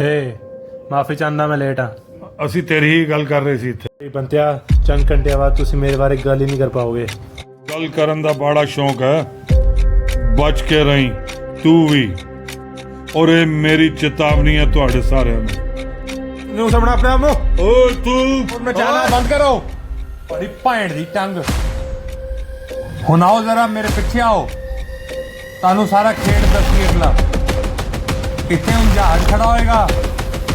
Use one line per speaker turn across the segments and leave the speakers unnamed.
ਹੇ ਮਾਫੀ ਚਾਹੁੰਦਾ ਮੈਂ ਲੇਟ ਆ।
ਅਸੀਂ ਤੇਰੀ ਹੀ ਗੱਲ ਕਰ ਰਹੇ ਸੀ ਇੱਥੇ।
ਇਹ ਬੰਤਿਆ ਚੰਦ ਘੰਟੇ ਬਾਅਦ ਤੁਸੀਂ ਮੇਰੇ ਬਾਰੇ ਗੱਲ ਹੀ ਨਹੀਂ ਕਰ ਪਾਓਗੇ।
ਗੱਲ ਕਰਨ ਦਾ ਬੜਾ ਸ਼ੌਂਕ ਹੈ। ਬਚ ਕੇ ਰਹੀਂ ਤੂੰ ਵੀ। ਔਰ ਇਹ ਮੇਰੀ ਚੇਤਾਵਨੀ ਹੈ ਤੁਹਾਡੇ ਸਾਰਿਆਂ ਨੂੰ।
ਨੂੰ ਸਮਣਾ ਆਪਣੇ ਆਪ ਨੂੰ।
ਓ ਤੂੰ?
ਮੈਂ ਚਾਹਨਾ ਬੰਦ ਕਰੋ। ਬੜੀ ਭੈਣ ਦੀ ਟੰਗ। ਹੁਣ ਆਓ ਜ਼ਰਾ ਮੇਰੇ ਪਿੱਛੇ ਆਓ। ਤੁਹਾਨੂੰ ਸਾਰਾ ਖੇਡ ਦੱਸੀਏ ਅਗਲਾ। ਇੱਥੇ ਹੁਣ ਜਹਾਜ਼ ਖੜਾ ਹੋਏਗਾ।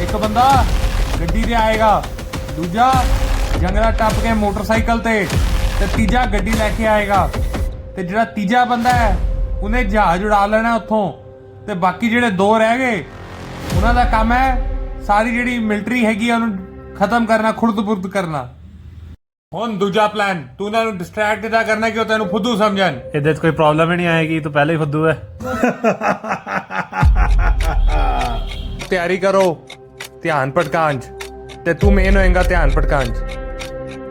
ਇੱਕ ਬੰਦਾ ਗੱਡੀ ਤੇ ਆਏਗਾ ਦੂਜਾ ਜੰਗਲਾ ਟੱਪ ਕੇ ਮੋਟਰਸਾਈਕਲ ਤੇ ਤੇ ਤੀਜਾ ਗੱਡੀ ਲੈ ਕੇ ਆਏਗਾ। ਤੇ ਜਿਹੜਾ ਤੀਜਾ ਬੰਦਾ ਹੈ ਉਹਨੇ ਜਹਾਜ਼ ਉਡਾ ਲੈਣਾ ਉੱਥੋਂ। ਤੇ ਬਾਕੀ ਜਿਹੜੇ ਦੋ ਰਹਿ ਗਏ ਉਹਨਾਂ ਦਾ ਕੰਮ ਹੈ ਸਾਰੀ ਜਿਹੜੀ ਮਿਲਟਰੀ ਹੈਗੀ ਉਹਨੂੰ ਖਤਮ ਕਰਨਾ ਖੁਰਦ-ਬੁਰਦ ਕਰਨਾ। ਹੁਣ ਦੂਜਾ ਪਲਾਨ ਤੂੰ ਇਹਨਾਂ ਨੂੰ ਡਿਸਟਰੈਕਟ ਇਦਾਂ ਕਰਨਾ ਕਿ ਉਹ ਤੈਨੂੰ ਫੁੱਦੂ ਸਮਝਣ।
ਇਹਦੇ 'ਚ ਕੋਈ ਪ੍ਰੋਬਲਮ ਹੀ ਨਹੀਂ ਆਏਗੀ ਤੂੰ ਪਹਿਲੇ ਹੀ ਫੁੱਦੂ ਹੈ।
ਤਿਆਰੀ ਕਰੋ। ਧਿਆਨ ਭਟਕਾਉਣ 'ਚ ਤੇ ਤੂੰ ਮੇਨ ਹੋਏਗਾ ਧਿਆਨ ਭਟਕਾਉਣ 'ਚ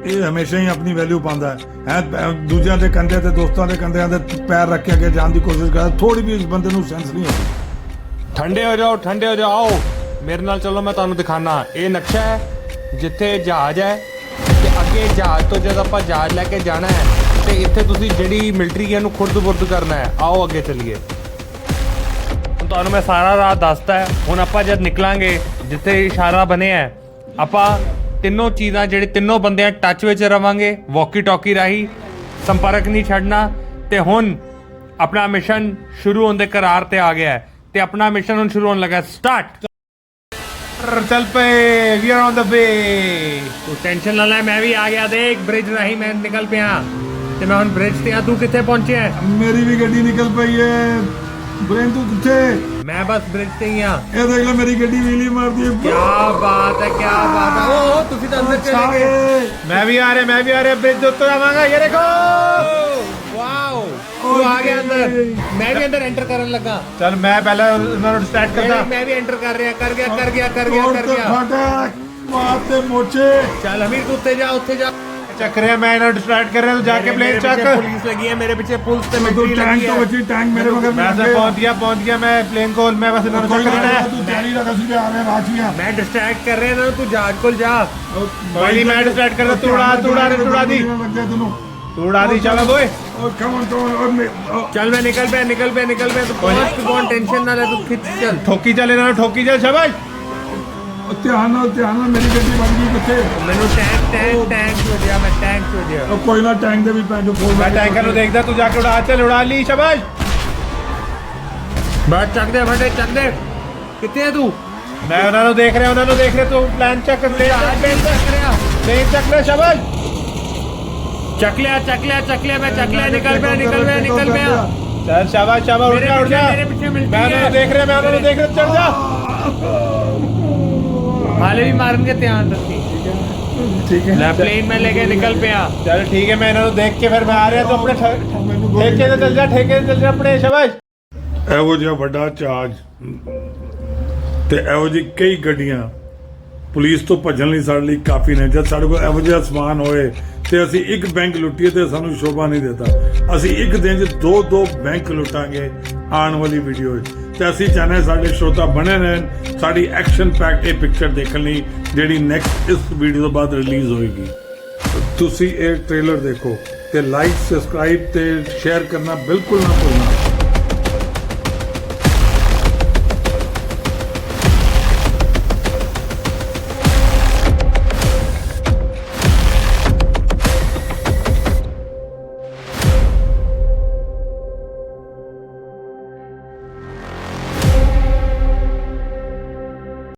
ਇਹ ਹਮੇਸ਼ਾ ਹੀ ਆਪਣੀ ਵੈਲਿਊ ਪਾਉਂਦਾ ਹੈ। ਹੈਂ, ਦੂਜਿਆਂ ਦੇ ਕੰਧੇ ਤੇ ਦੋਸਤਾਂ ਦੇ ਕੰਧਿਆਂ ਤੇ ਪੈਰ ਰੱਖ ਕੇ ਅੱਗੇ ਜਾਣ ਦੀ ਕੋਸ਼ਿਸ਼ ਕਰਦਾ ਥੋੜੀ ਵੀ ਇਸ ਬੰਦੇ ਨੂੰ ਸੈਂਸ ਨਹੀਂ ਆਉਂਦੀ
ਠੰਡੇ ਹੋ ਜਾਓ ਠੰਡੇ ਹੋ ਜਾਓ। ਆਓ ਮੇਰੇ ਨਾਲ ਚਲੋ ਮੈਂ ਤੁਹਾਨੂੰ ਦਿਖਾਣਾ ਇਹ ਨਕਸ਼ਾ ਹੈ ਜਿੱਥੇ ਜਹਾਜ਼ ਹੈ ਤੇ ਅੱਗੇ ਜਹਾਜ਼ ਤੋਂ ਜਦ ਆਪਾਂ ਜਹਾਜ਼ ਲੈ ਕੇ ਜਾਣਾ ਹੈ ਤੇ ਇੱਥੇ ਤੁਸੀਂ ਜਿਹੜੀ ਮਿਲਟਰੀ ਹੈ ਇਹਨੂੰ ਖੁਰਦ-ਬੁਰਦ ਕਰਨਾ ਹੈ। ਆਓ ਅੱਗੇ ਚੱਲੀਏ। ਤੁਹਾਨੂੰ ਮੈਂ ਸਾਰਾ ਰਾਹ ਦੱਸਤਾ ਹੈ। ਹੁਣ ਆਪਾਂ ਜਦ ਨਿਕਲਾਂਗੇ ਜਿੱਥੇ ਇਸ਼ਾਰਾ ਬਣਿਆ ਹੈ ਆਪਾਂ ਤਿੰਨੋਂ ਚੀਜ਼ਾਂ ਜਿਹੜੇ ਤਿੰਨੋਂ ਬੰਦਿਆਂ ਟੱਚ ਵਿੱਚ ਰਵਾਂਗੇ ਵਾਕੀ ਟਾਕੀ ਰਾਹੀਂ ਸੰਪਰਕ ਨਹੀਂ ਛੱਡਣਾ ਤੇ ਹੁਣ ਆਪਣਾ ਮਿਸ਼ਨ ਸ਼ੁਰੂ ਹੋਣ ਦੇ ਕਰਾਰ ਤੇ ਆ ਗਿਆ ਹੈ। ਤੇ ਆਪਣਾ ਮਿਸ਼ਨ ਹੁਣ ਸ਼ੁਰੂ ਹੋਣ ਲੱਗਾ ਸਟਾਰਟ ਚੱਲ ਪਏ ਵੀ ਆਰ ਔਨ ਦਾ ਵੇ ਤੂੰ ਟੈਨਸ਼ਨ ਨਾ ਲੈ ਮੈਂ ਵੀ ਆ ਗਿਆ ਦੇਖ ਬ੍ਰਿਜ ਰਾਹੀਂ ਮੈਂ ਨਿਕਲ ਪਿਆ। ਤੇ ਮੈਂ ਹੁਣ ਬ੍ਰਿਜ ਤੇ ਆ ਤੂੰ ਕਿੱਥੇ ਪਹੁੰਚਿਆ?
ਮੇਰੀ ਵੀ ਗੱਡੀ ਨਿਕਲ ਪਈ ਹੈ। ਬ੍ਰੇਨ ਤੂੰ ਕਿੱਥੇ
ਮੈਂ ਬਸ ਬ੍ਰਿਜ ਤੇ ਹੀ ਆ
ਇਹ ਦੇਖ ਲੈ ਮੇਰੀ ਗੱਡੀ ਵੀਲੀ ਮਾਰਦੀ ਹੈ
ਕੀ ਬਾਤ ਹੈ ਕੀ ਬਾਤ ਹੈ ਓ ਤੁਸੀਂ ਤਾਂ ਅੰਦਰ ਚਲੇ ਗਏ ਮੈਂ ਵੀ ਆ ਰਿਹਾ ਮੈਂ ਵੀ ਆ ਰਿਹਾ ਬ੍ਰਿਜ ਉੱਤੇ ਆਵਾਂਗਾ ਇਹ ਦੇਖੋ ਵਾਓ ਤੂੰ ਆ ਗਿਆ ਅੰਦਰ ਮੈਂ ਵੀ ਅੰਦਰ ਐਂਟਰ ਕਰਨ ਲੱਗਾ
ਚਲ ਮੈਂ ਪਹਿਲਾਂ ਉਹਨਾਂ ਨੂੰ ਸਟਾਰਟ ਕਰਦਾ
ਮੈਂ ਵੀ ਐਂਟਰ ਕਰ ਰਿਹਾ ਕਰ ਗਿਆ ਕਰ ਗਿਆ ਕਰ ਗਿਆ
ਤੋੜ
ਕਰ
ਤੇ
ਗਿਆ
ਫਟਾ ਮਾਰ ਤੇ ਮੋਚੇ
ਚੱਲ ਅਮੀਰ ਤੂੰ ਉੱਤੇ ਜਾ ਉੱਤੇ ਜਾ चक रहे हैं मैं इन्हें डिस्ट्रैक्ट
कर
रहे
हैं
तो
जाके
प्लेन
चक। पुलिस लगी है
मेरे पीछे पुलिस से तो मिट्टी लगी है। तो बची टैंक मेरे मगर
मैं
पहुँच
गया
पहुँच
गया मैं प्लेन को मैं बस इन्होंने चक
लेना है तू दिल्ली लगा सीधे आ रहे हैं
मैं। डिस्ट्रैक्ट कर रहे हैं ना तू जा कुल जा। भाई मैं
डिस्ट्रैक्ट कर
रहा तूड़ा तूड़ा रे तूड़ा
दी तूड़ा दी। चलो बॉय
चल मैं निकल पे निकल पे निकल पे तो कौन टेंशन ना ले तू खिंच चल।
ठोकी चल ना ठोकी चल शाबाश। ਉਹ
ਧਿਆਨ ਨਾਲ ਧਿਆਨ ਨਾਲ ਮੇਰੀ ਗੱਡੀ ਬਣ ਗਈ ਕਿੱਥੇ?
ਮੈਨੂੰ ਟੈਂਕ ਟੈਂਕ ਟੈਂਕ ਹੋ ਮੈਂ ਟੈਂਕ ਹੋ
ਉਹ ਕੋਈ ਨਾ ਟੈਂਕ ਦੇ ਵੀ ਪੈ ਜੋ ਫੋਨ
ਮੈਂ ਟੈਂਕਰ ਨੂੰ ਦੇਖਦਾ ਤੂੰ ਜਾ ਕੇ ਉਡਾ ਚੱਲ ਉਡਾ ਲਈ ਸ਼ਾਬਾਸ਼।
ਬੈਠ ਚੱਕ ਦੇ ਬੈਠ ਚੱਕ ਦੇ ਕਿੱਥੇ ਹੈ ਤੂੰ?
ਮੈਂ ਉਹਨਾਂ ਨੂੰ ਦੇਖ ਰਿਹਾ ਉਹਨਾਂ ਨੂੰ ਦੇਖ ਰਿਹਾ ਤੂੰ ਪਲਾਨ ਚੱਕ ਲੈ
ਆ ਬੈਂਚ
ਚੱਕ ਰਿਹਾ। ਬੈਂਚ ਚੱਕ ਲੈ ਸ਼ਾਬਾਸ਼।
ਚੱਕ ਲਿਆ ਚੱਕ ਲਿਆ ਚੱਕ ਲਿਆ ਮੈਂ ਚੱਕ ਲਿਆ ਨਿਕਲ ਪਿਆ ਨਿਕਲ ਪਿਆ ਨਿਕਲ ਪਿਆ।
ਚਲ ਸ਼ਾਬਾਸ਼ ਸ਼ਾਬਾਸ਼ ਉੱਠ ਜਾ ਉੱਠ ਜਾ। ਮੈਂ ਉਹਨਾਂ ਨੂੰ ਦੇਖ ਰਿਹਾ ਮੈਂ ਉਹਨਾਂ ਨੂੰ ਦੇਖ ਰਿਹਾ ਚੜ ਜਾ।
ਹਾਲੇ ਵੀ ਮਾਰਨਗੇ ਧਿਆਨ ਰੱਖੀ।
ਠੀਕ ਹੈ।
ਲੈ ਪਲੇਨ ਮੈਂ ਲੈ ਕੇ ਨਿਕਲ ਪਿਆ।
ਚਲ ਠੀਕ ਹੈ ਮੈਂ ਇਹਨਾਂ ਨੂੰ ਦੇਖ ਕੇ ਫਿਰ ਮੈਂ ਆ ਰਿਹਾ ਤਾਂ ਆਪਣੇ ਠੇ- ਠੇਕੇ ਤੇ ਚੱਲ ਜਾ ਠੇਕੇ ਤੇ ਚੱਲ ਜਾ ਆਪਣੇ ਸ਼ਾਬਾਸ਼।
ਇਹੋ ਜਿਹਾ ਵੱਡਾ ਚਾਰਜ ਤੇ ਇਹੋ ਜਿਹੀ ਕਈ ਗੱਡੀਆਂ ਪੁਲਿਸ ਤੋਂ ਭੱਜਣ ਲਈ ਸਾਡੇ ਲਈ ਕਾਫੀ ਨੇ। ਜਦ ਸਾਡੇ ਕੋਲ ਇਹੋ ਜਿਹਾ ਸਮਾਨ ਹੋਏ ਤੇ ਅਸੀਂ ਇੱਕ ਬੈਂਕ ਲੁੱਟੀਏ ਤੇ ਸਾਨੂੰ ਸ਼ੋਭਾ ਨਹੀਂ ਦਿੰਦਾ ਅਸੀਂ ਇੱਕ ਦਿਨ 'ਚ ਦੋ ਦੋ ਬੈਂਕ ਲੁੱਟਾਂਗੇ ਆਉਣ ਵਾਲੀ ਵੀਡੀਓ 'ਚ। ਤੇ ਅਸੀਂ ਚਾਹੁੰਦੇ ਸਾਡੇ ਸ਼ਰੋਤਾ ਬਣੇ ਰਹਿਣ, ਸਾਡੀ ਐਕਸ਼ਨ ਪੈਕ ਇਹ ਪਿਕਚਰ ਦੇਖਣ ਲਈ, ਜਿਹੜੀ ਨੈਕਸਟ ਇਸ ਵੀਡੀਓ ਤੋਂ ਬਾਅਦ ਰਿਲੀਜ਼ ਹੋਏਗੀ। ਤੁਸੀਂ ਇਹ ਟ੍ਰੇਲਰ ਦੇਖੋ ਤੇ ਲਾਈਕ ਸਬਸਕ੍ਰਾਈਬ ਤੇ ਸ਼ੇਅਰ ਕਰਨਾ ਬਿਲਕੁਲ ਨਾ ਭੁੱਲਣਾ।